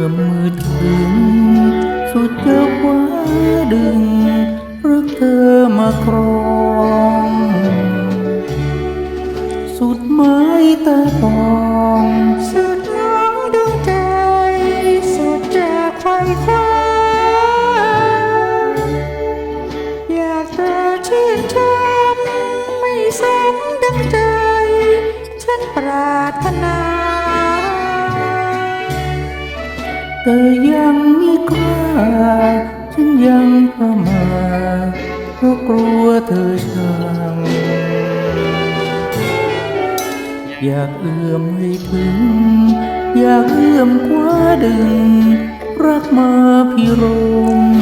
อมือถึง สุดจะคว้าดึงรักเธอมาครอง สุดไม้ตาปองสุดน้องดวงใจ สุดจะากไคว้าอยากเธอชื่นชมไม่สมดังใจ ฉันปรารถนา ธอยังไม่กล้าฉันยังประมาทเพราะกลัวเธอชัง อยากเอื้อมให้ถึง อยากเอื้อมคว้าดึง รักมาพิรม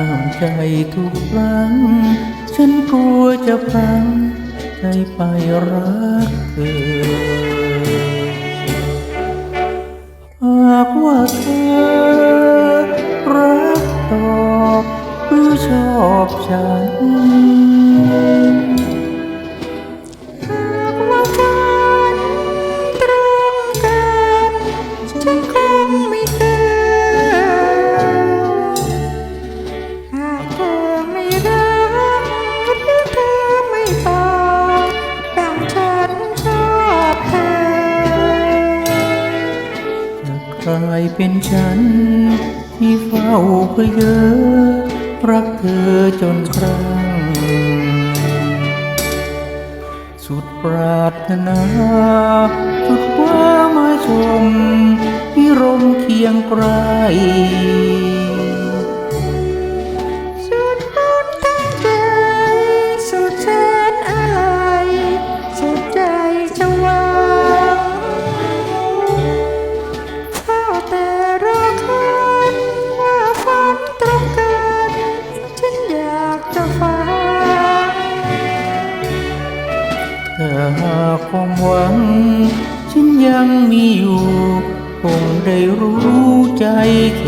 ห้ามใจทุกครั้ง ฉันกลัวจะพังใจไปรักเธอหากว่าเธอรักตอบหรือชอบฉัน กลายเป็นฉัน ที่เฝ้าเพื่อเยอรักเธอจนครั้ง สุดปรารถนาสุดความมาชมพิรมเคียงไกร ความหวัง ฉันยังมีอยู่ คงได้รู้ใจเธอ